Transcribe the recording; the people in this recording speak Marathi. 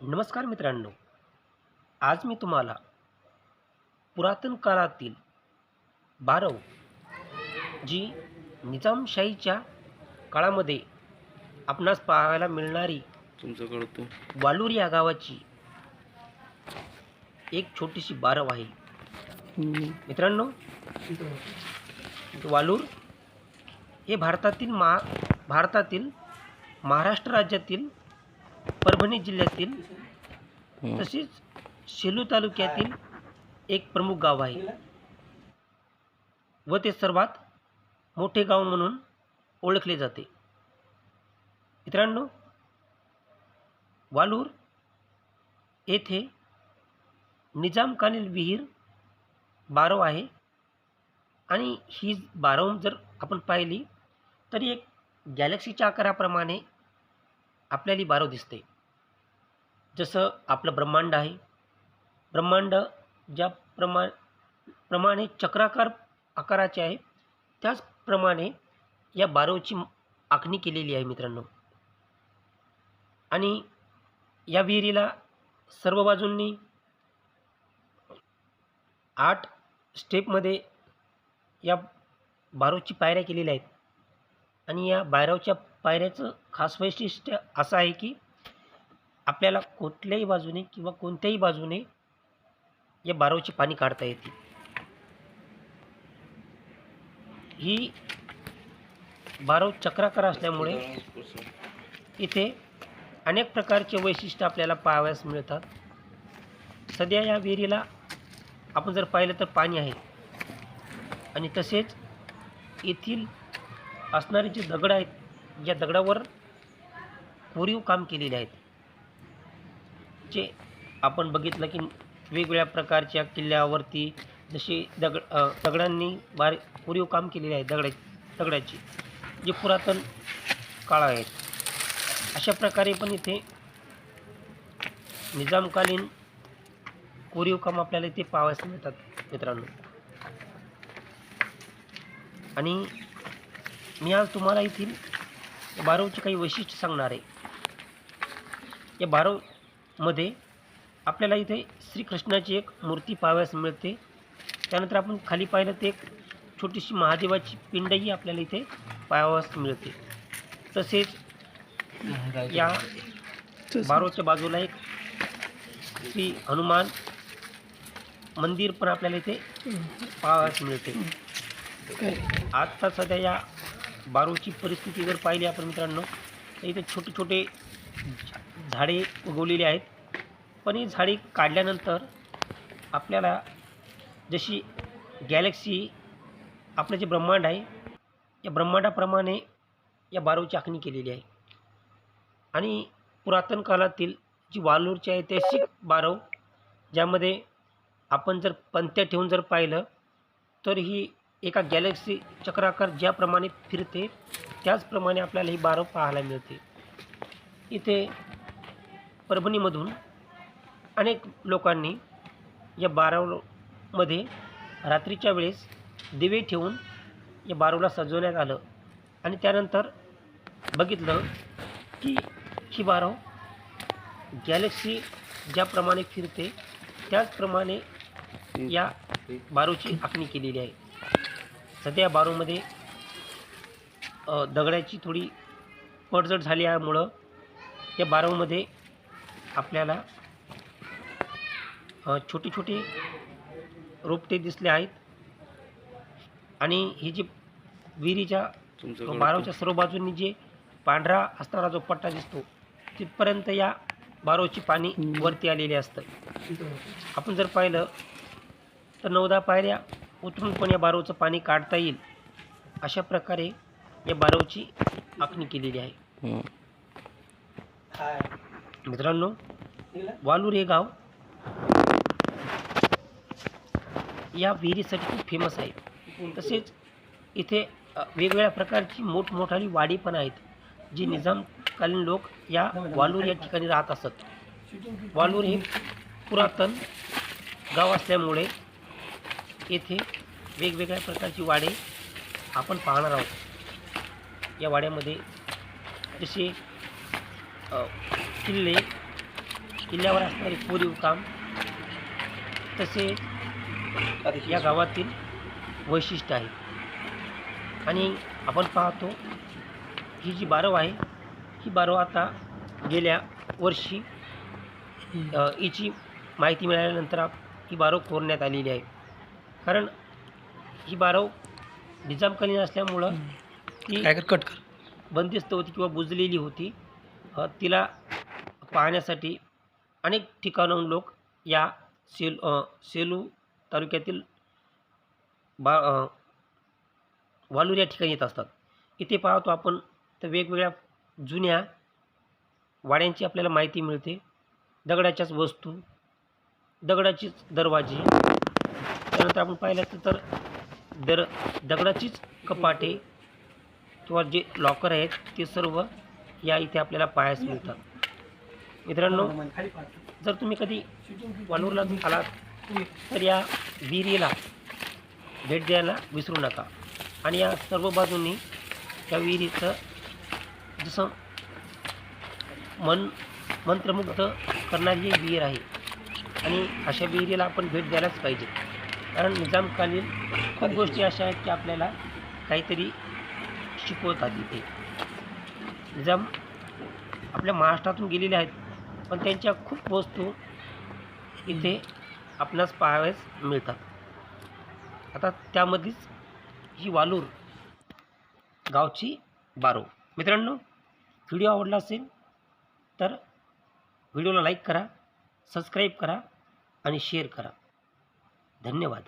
नमस्कार मित्रांनो आज मी तुम्हाला पुरातन काळातील बारव जी निजामशाहीच्या काळामध्ये आपणास पाहायला मिळणारी तुमचं कळतो. वालूर या गावाची एक छोटीशी बारव आहे. मित्रांनो वालूर हे भारतातील मा भारतातील महाराष्ट्र राज्यातील परभणी जिल्ह्यातील तसेच सेलू तालुक्यातील एक प्रमुख गाव आहे. व ते सर्वात मोठे गाव म्हणून ओळखले जाते. मित्रांनो वालूर येथे निजामकालीन विहीर बारव आहे. आणि ही बारव जर आपण पाहिली तर एक गॅलेक्सीच्या आकाराप्रमाणे आपल्याला ही बारव दिसते. जसं आपलं ब्रह्मांड आहे. ब्रह्मांड ज्या प्रमा प्रमाणे चक्राकार आकाराचे आहे त्याचप्रमाणे या बारवची आखणी केलेली आहे मित्रांनो. आणि या विहिरीला सर्व बाजूंनी आठ स्टेपमध्ये या बारोची पायऱ्या केलेल्या आहेत. आणि या बायरावच्या पायऱ्याचं खास वैशिष्ट्य असं आहे की आपल्याला कुठल्याही बाजूने किंवा कोणत्याही बाजूने या बारवचे पाणी काढता येते. ही बारव चक्राकार असल्यामुळे इथे अनेक प्रकारचे वैशिष्ट्य आपल्याला पाहावयास मिळतात. सध्या या विहिरीला आपण जर पाहिलं तर पाणी आहे. आणि तसेच येथील असणारे जे दगड आहेत या दगडावर कोरीव काम केलेले आहेत. जे आपण बघितलं की वेगवेगळ्या प्रकारच्या किल्ल्यावरती जसे दगड दगडांनी बार कोरीव काम केलेले आहे दगडा दगडाची. जे पुरातन काळ आहेत अशा प्रकारे पण इथे निजामकालीन कोरीव काम आपल्याला इथे पाहावयास मिळतात मित्रांनो. आणि मी आज तुम्हाला येथील बारवची काही वैशिष्ट्य सांगणार आहे. या बारवमध्ये आपल्याला इथे श्रीकृष्णाची एक मूर्ती पाहावयास मिळते. त्यानंतर आपण खाली पाहिलं ते एक छोटीशी महादेवाची पिंडही आपल्याला इथे पाहावयास मिळते. तसेच या बारोच्या बाजूला एक श्री हनुमान मंदिर पण आपल्याला इथे पाहावयास मिळते. आत्ता सध्या या बारूची परिस्थिती जर पाहिली आपण मित्रांनो तर इथे छोटे छोटे झाडे उगवलेली आहेत. पण ही झाडे काढल्यानंतर आपल्याला जशी गॅलेक्सी आपलं जे ब्रह्मांड आहे या ब्रह्मांडाप्रमाणे या बारूची आखणी केलेली आहे. आणि पुरातन काळातील जी वालूरची ऐतिहासिक बारव ज्यामध्ये आपण जर पंत्या ठेवून जर पाहिलं तर ही एका गॅलेक्सी चक्राकार ज्याप्रमाणे फिरते त्याचप्रमाणे आपल्याला ही बारव पाहायला मिळते. इथे परभणीमधून अनेक लोकांनी या बारवमध्ये रात्रीच्या वेळेस दिवे ठेवून या बारूला सजवण्यात आलं आणि त्यानंतर बघितलं की ही बारव गॅलेक्सी ज्याप्रमाणे फिरते त्याचप्रमाणे या बारूची आखणी केलेली आहे. सध्या या बारूमध्ये दगडाची थोडी पडझड झाली यामुळं या बारूमध्ये आपल्याला छोटी छोटी रोपटे दिसले आहेत. आणि ही जी विहिरीच्या बारावच्या सर्व बाजूंनी जे पांढरा असणारा जो पट्टा दिसतो तिथपर्यंत या बारोची पाणी वरती आलेले असतं. आपण जर पाहिलं तर नवदा पायऱ्या उतरून पण या बारोचं पाणी काढता येईल. अशा प्रकारे या बारवची आखणी केलेली आहे. मित्रांनो वालूर हे गाव या विहिरीसाठी खूप फेमस आहे. तसेच इथे वेगवेगळ्या प्रकारची मोठमोठाली वाडी पण आहेत जी निजामकालीन लोक या वालूर या ठिकाणी राहत असत. वालूर हे पुरातन गाव असल्यामुळे येथे वेगवेगळ्या प्रकारची वाडे आपण पाहणार आहोत. या वाड्यामध्ये जसे किल्ले किल्ल्यावर असणारे कोरीव काम तसेच या गावातील वैशिष्ट्य आहे. आणि आपण पाहतो ही जी बारव आहे ही बारव आता गेल्या वर्षी हिची माहिती मिळाल्यानंतर आप- ही बारव कोरण्यात आलेली आहे. कारण ही बारव निजामकालीन असल्यामुळं ती काय कर कट कर. बंदिस्त होती किंवा बुजलेली होती. अ, तिला पाहण्यासाठी अनेक ठिकाणाहून लोक या सेल अ, सेलू तालुक्यातील बा अ, वालूर या ठिकाणी येत असतात. इथे पाहतो आपण तर वेगवेगळ्या जुन्या वाड्यांची आपल्याला माहिती मिळते. दगडाच्याच वस्तू दगडाचीच दरवाजे त्यानंतर आपण पाहिलं तर- दर दगडाचीच कपाटे किंवा जे लॉकर आहेत ते सर्व या इथे आपल्याला पाहायस मिळतात. मित्रांनो जर तुम्ही कधी वालूरला आलात तर या विहिरीला भेट द्यायला विसरू नका. आणि या सर्व बाजूंनी त्या विहिरीचं जसं मन मंत्रमुग्ध करणारी ही विहीर आहे आणि अशा विहिरीला आपण भेट द्यायलाच पाहिजे. कारण निजामकालीन खूप गोष्टी अशा आहेत की आपल्याला काहीतरी शिकवतात इथे निजाम आपल्या महाराष्ट्रातून गेलेले आहेत पण त्यांच्या खूप वस्तू इथे आपणास पाहावयास मिळतात. आता त्यामध्येच ही वालूर गावची बारो. मित्रांनो व्हिडिओ आवडला असेल तर व्हिडिओला लाईक करा सबस्क्राईब करा आणि शेअर करा. धन्यवाद.